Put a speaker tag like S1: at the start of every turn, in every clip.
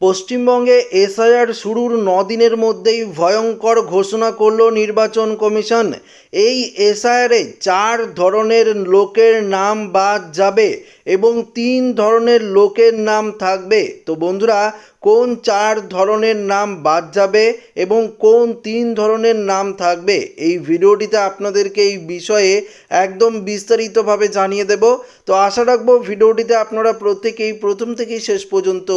S1: পশ্চিমবঙ্গে এসআইআর শুরুর দিনের মধ্যেই ভয়ঙ্কর ঘোষণা করল নির্বাচন কমিশন। এই এসআইআরে চার ধরনের লোকের নাম বাদ যাবে। এবং তিন ধরনের লোকের নাম থাকবে। তো বন্ধুরা, কোন চার ধরনের নাম বাদ যাবে এবং কোন তিন ধরনের নাম থাকবে, এই ভিডিওটিতে আপনাদেরকে এই বিষয়ে একদম বিস্তারিতভাবে জানিয়ে দেব। তো আশা রাখব ভিডিওটিতে আপনারা প্রত্যেকেই প্রথম থেকেই শেষ পর্যন্ত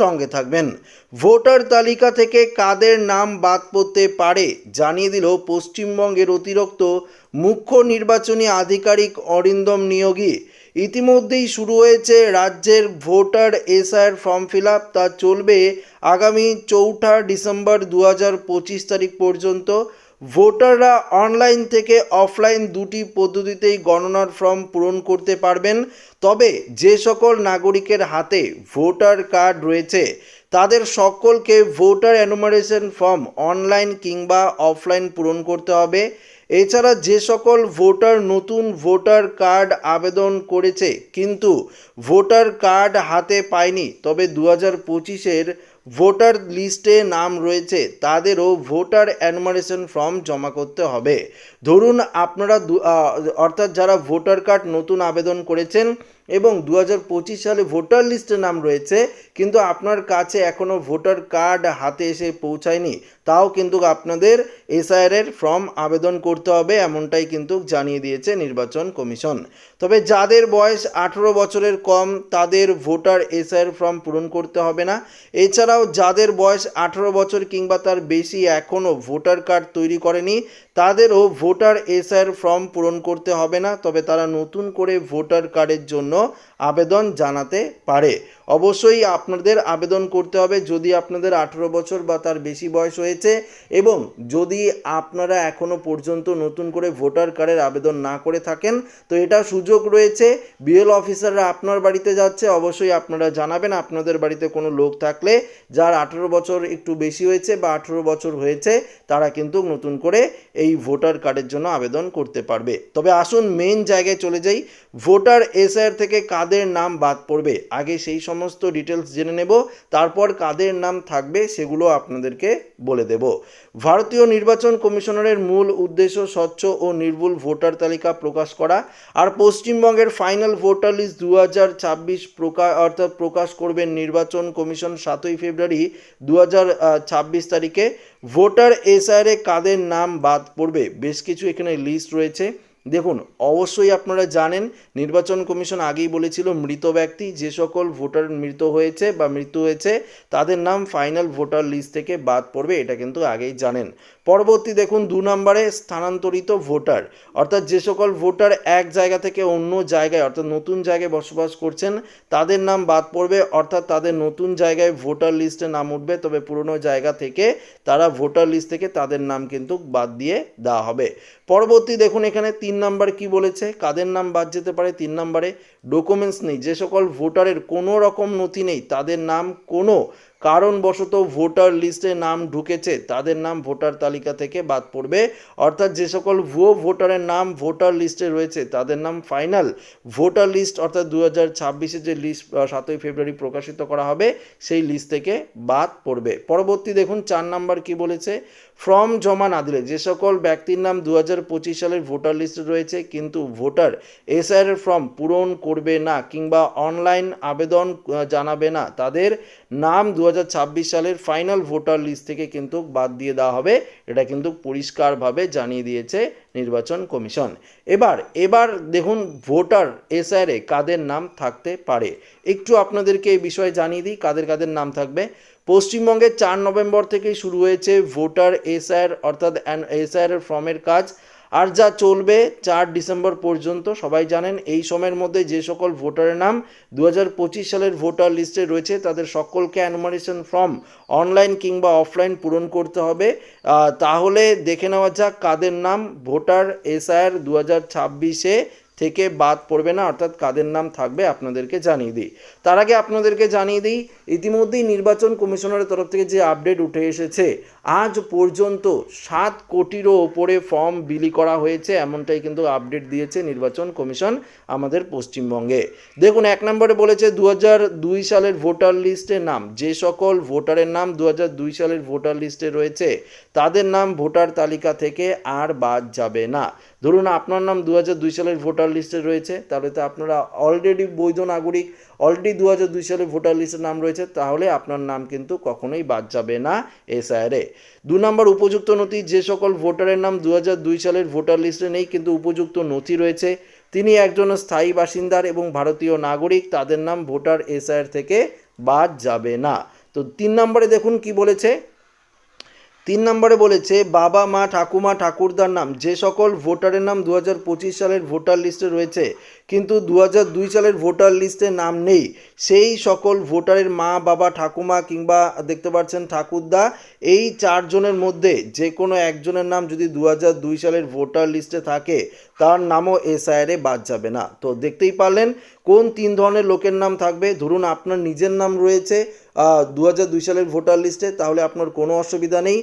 S1: সঙ্গে থাকবেন। ভোটার তালিকা থেকে কাদের নাম বাদ পড়তে পারে জানিয়ে দিল পশ্চিমবঙ্গের অতিরিক্ত মুখ্য নির্বাচনী আধিকারিক অরিন্দম নিয়োগী। ইতিমধ্যেই শুরু হয়েছে রাজ্যের voter SIR form fill up. তা চলবে আগামী চৌঠা ডিসেম্বর দু হাজার পঁচিশ তারিখ পর্যন্ত। ভোটাররা অনলাইন থেকে অফলাইন দুটি পদ্ধতিতেই গণনার ফর্ম পূরণ করতে পারবেন। তবে যে সকল নাগরিকের হাতে ভোটার কার্ড রয়েছে, তাদের সকলকে ভোটার অ্যানুমারেশন ফর্ম অনলাইন কিংবা অফলাইন পূরণ করতে হবে। এছাড়া যে সকল ভোটার নতুন ভোটার কার্ড আবেদন করেছে, কিন্তু ভোটার কার্ড হাতে পায়নি। তবে দু হাজার পঁচিশের ভোটার লিস্টে নাম রয়েছে, তাদেরও ভোটার অ্যানমারেশন ফর্ম জমা করতে হবে। ধরুন আপনারা অর্থাৎ যারা ভোটার কার্ড নতুন আবেদন করেছেন এবং দু হাজার পঁচিশ সালে ভোটার লিস্টে নাম রয়েছে, কিন্তু আপনার কাছে এখনও ভোটার কার্ড হাতে এসে পৌঁছায়নি, তাও কিন্তু আপনাদের এসআইআর এর ফর্ম আবেদন করতে হবে এমনটাই কিন্তু জানিয়ে দিয়েছে নির্বাচন কমিশন। তবে যাদের বয়স আঠেরো বছরের কম, তাদের ভোটার এসআইআর ফর্ম পূরণ করতে হবে না। এছাড়াও যাদের বয়স আঠেরো বছর কিংবা তার বেশি এখনও ভোটার কার্ড তৈরি করেনি, তাদেরও ভোটার এসআর ফর্ম পূরণ করতে হবে না তবে তারা নতুন করে ভোটার কার্ডের জন্য আবেদন জানাতে পারে। অবশ্যই আপনাদের আবেদন করতে হবে যদি আপনাদের আঠেরো বছর বা তার বেশি বয়স হয়েছে এবং যদি আপনারা এখনও পর্যন্ত নতুন করে ভোটার কার্ডের আবেদন না করে থাকেন, তো এটা সুযোগ রয়েছে। বিএল অফিসাররা আপনার বাড়িতে যাচ্ছে, অবশ্যই আপনারা জানাবেন। আপনাদের বাড়িতে কোনো লোক থাকলে যার আঠেরো বছর একটু বেশি হয়েছে বা আঠেরো বছর হয়েছে, তারা কিন্তু নতুন করে এই ভোটার কার্ডের জন্য আবেদন করতে পারবে। তবে আসুন মেন জায়গায় চলে যাই। ভোটার এসআইআর থেকে কাদের নাম বাদ পড়বে? আগে সেই সমস্ত ডিটেলস জেনে নেব, তারপর কাদের নাম থাকবে সেগুলো আপনাদেরকে বলে দেব। ভারতীয় নির্বাচন কমিশনারের মূল উদ্দেশ্য স্বচ্ছ ও নির্ভুল ভোটার তালিকা প্রকাশ করা আর পশ্চিমবঙ্গের ফাইনাল ভোটার লিস্ট দু হাজার ছাব্বিশ প্রকাশ অর্থাৎ প্রকাশ করবেন নির্বাচন কমিশন সাতই ফেব্রুয়ারি দু হাজার ছাব্বিশ তারিখে। ভোটার এসআইআরে কাদের নাম বাদ পড়বে? বেশ কিছু এখানে লিস্ট রয়েছে। দেখুন, অবশ্যই আপনারা জানেন, নির্বাচন কমিশন আগেই বলেছিল মৃত ব্যক্তি, যে সকল ভোটার মৃত হয়েছে বা মৃত্যু হয়েছে, তাদের নাম ফাইনাল ভোটার লিস্ট থেকে বাদ পড়বে, এটা কিন্তু আগেই জানেন। পরবর্তী দেখুন, দু নম্বরে স্থানান্তরিত ভোটার, অর্থাৎ যে সকল ভোটার এক জায়গা থেকে অন্য জায়গায়, অর্থাৎ নতুন জায়গায় বসবাস করছেন, তাদের নাম বাদ পড়বে, অর্থাৎ তাদের নতুন জায়গায় ভোটার লিস্টে নাম উঠবে, তবে পুরনো জায়গা থেকে তারা ভোটার লিস্ট থেকে তাদের নাম কিন্তু বাদ দিয়ে দেওয়া হবে। পরবর্তী দেখুন, এখানে তিন নাম্বার কি বলেছে? কাদের নাম বাদ যেতে পারে? তিন নাম্বারে ডকুমেন্টস নেই। যে সকল ভোটারের কোনো রকম নথি নেই, তাদের নাম কোনো কারণবশত ভোটার লিস্টে নাম ঢুকেছে, তাদের নাম ভোটার তালিকা থেকে বাদ পড়বে। অর্থাৎ যে সকল ভুয়ো ভোটারের নাম ভোটার লিস্টে রয়েছে, তাদের নাম ফাইনাল ভোটার লিস্ট, অর্থাৎ দু হাজার ছাব্বিশে যে লিস্ট সাতই ফেব্রুয়ারি প্রকাশিত করা হবে, সেই লিস্ট থেকে বাদ পড়বে। পরবর্তী দেখুন, চার নাম্বার কি বলেছে? ফর্ম জমা না দিলে যে সকল ব্যক্তির নাম দু হাজার পঁচিশ সালের ভোটার লিস্টে রয়েছে, কিন্তু ভোটার এসআইআর ফর্ম পূরণ করবে না কিংবা অনলাইন আবেদন জানাবে না, তাদের নাম দু হাজার ছাব্বিশ সালের ফাইনাল ভোটার লিস্ট থেকে কিন্তু বাদ দিয়ে দেওয়া হবে। এটা কিন্তু পরিষ্কারভাবে জানিয়ে দিয়েছে নির্বাচন কমিশন। এবার এবার দেখুন ভোটার এসআইআরে কাদের নাম থাকতে পারে। একটু আপনাদেরকে এই বিষয়ে জানিয়ে দিই, কাদের কাদের নাম থাকবে। পশ্চিমবঙ্গে চার নভেম্বর থেকেই শুরু হয়েছে ভোটার এসআইআর অর্থাৎ এসআইআর এর ফর্মের কাজ। আর যা চলবে চার ডিসেম্বর পর্যন্ত, সবাই জানেন এই সময়ের মধ্যে যে সকল ভোটারের নাম দু হাজার পঁচিশ সালের ভোটার লিস্টে রয়েছে, তাদের সকলকে অ্যানুমারেশন ফর্ম অনলাইন কিংবা অফলাইন পূরণ করতে হবে। তাহলে দেখে নেওয়া যাক কাদের নাম ভোটার এসআইআর দু হাজার ছাব্বিশে থেকে বাদ পড়বে না, অর্থাৎ কাদের নাম থাকবে আপনাদেরকে জানিয়ে দিই। তার আগে আপনাদেরকে জানিয়ে দিই, ইতিমধ্যেই নির্বাচন কমিশনারের তরফ থেকে যে আপডেট উঠে এসেছে, আজ পর্যন্ত সাত কোটিরও ওপরে ফর্ম বিলি করা হয়েছে, এমনটাই কিন্তু আপডেট দিয়েছে নির্বাচন কমিশন আমাদের পশ্চিমবঙ্গে। দেখুন, এক নম্বরে বলেছে দু দুই সালের ভোটার লিস্টের নাম, যে সকল ভোটারের নাম দু দুই সালের ভোটার লিস্টে রয়েছে, তাদের নাম ভোটার তালিকা থেকে আর বাদ যাবে না। ধরুন, আপনার নাম দু দুই সালের ভোটার লিস্টে রয়েছে, তাহলে তো আপনারা অলরেডি বৈধ নাগরিক অলরেডি দু হাজার দুই সালের ভোটার লিস্টের নাম রয়েছে, তাহলে আপনার নাম কিন্তু কখনোই বাদ যাবে না এসআইআরে দু নম্বর উপযুক্ত নথি, যে সকল ভোটারের নাম দু হাজার দুই সালের ভোটার লিস্টে নেই, কিন্তু উপযুক্ত নথি রয়েছে। তিনি একজন স্থায়ী বাসিন্দার এবং ভারতীয় নাগরিক, তাদের নাম ভোটার এসআইআর থেকে বাদ যাবে না। তো তিন নম্বরে দেখুন কি বলেছে তিন নম্বরে বলেছে, বাবা, মা, ঠাকুমা, ঠাকুরদার নাম, যে সকল ভোটারের নাম দু সালের ভোটার লিস্টে রয়েছে, কিন্তু দু সালের ভোটার লিস্টে নাম নেই। সেই সকল ভোটারের মা, বাবা, ঠাকুমা কিংবা দেখতে পাচ্ছেন ঠাকুরদা, এই চারজনের মধ্যে যে কোনো একজনের নাম যদি দু সালের ভোটার লিস্টে থাকে, তার নামও এসআইআরে বাদ যাবে না। তো দেখতেই পারলেন কোন তিন ধরনের লোকের নাম থাকবে? ধরুন আপনার নিজের নাম রয়েছে দু হাজার দুই সালের ভোটার লিস্টে, তাহলে আপনার কোনো অসুবিধা নেই।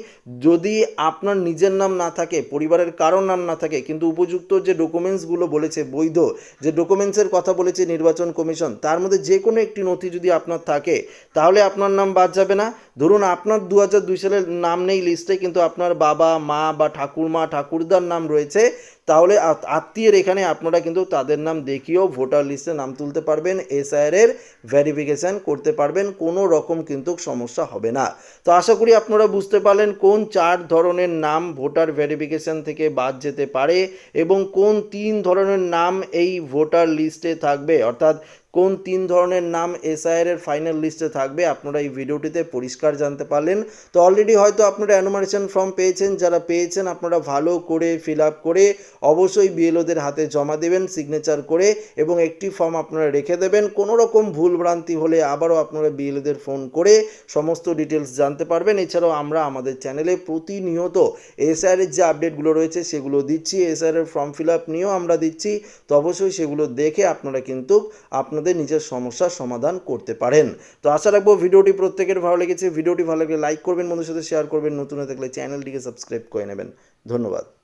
S1: যদি আপনার নিজের নাম না থাকে, পরিবারের কারোর নাম না থাকে, কিন্তু উপযুক্ত যে ডকুমেন্টসগুলো বলেছে, বৈধ যে ডকুমেন্টসের কথা বলেছে নির্বাচন কমিশন, তার মধ্যে যে কোনো একটি নথি যদি আপনার থাকে, তাহলে আপনার নাম বাদ যাবে না। ধরুন আপনার দু হাজার দুই সালের নাম নেই লিস্টে, কিন্তু আপনার বাবা, মা বা ঠাকুরমা, ঠাকুরদার নাম রয়েছে তাহলে আত- আত্মীয়ের এখানে আপনারা কিন্তু তাদের নাম দেখিয়েও ভোটার লিস্টে নাম তুলতে পারবেন এসআইআর এর ভেরিফিকেশান করতে পারবেন, কোনো রকম কিন্তু সমস্যা হবে না। তো আশা করি আপনারা বুঝতে পারলেন কোন চার ধরনের নাম ভোটার ভেরিফিকেশান থেকে বাদ যেতে পারে এবং কোন তিন ধরনের নাম এই ভোটার লিস্টে থাকবে। অর্থাৎ কোন তিন ধরনের নাম এসআইআর এর ফাইনাল লিস্টে থাকবে, আপনারা এই ভিডিওটিতে পরিষ্কার জানতে পারলেন। তো অলরেডি হয়তো আপনারা অ্যানোমারেশন ফর্ম পেয়েছেন, যারা পেয়েছেন আপনারা ভালো করে ফিল আপ করে অবশ্যই বিএলওদের হাতে জমা দেবেন সিগনেচার করে এবং একটি ফর্ম আপনারা রেখে দেবেন। কোনো রকম ভুল ভ্রান্তি হলে আবারও আপনারা বিএলওদের ফোন করে সমস্ত ডিটেলস জানতে পারবেন। এছাড়াও আমরা আমাদের চ্যানেলে প্রতিনিয়ত এসআইআর এর যে আপডেটগুলো রয়েছে, সেগুলো দিচ্ছি। এসআইআর এর ফর্ম ফিল আপ নিয়েও আমরা দিচ্ছি। তো অবশ্যই সেগুলো দেখে আপনারা কিন্তু আপনাদের নিজের সমস্যার সমাধান করতে পারেন। তো আশা রাখব ভিডিওটি প্রত্যেকের ভালো লেগেছে। ভিডিওটি ভালো লাগলে লাইক করবেন বন্ধুর সাথে শেয়ার করবেন। নতুন হয়ে থাকলে চ্যানেলটিকে সাবস্ক্রাইব করে নেবেন। ধন্যবাদ।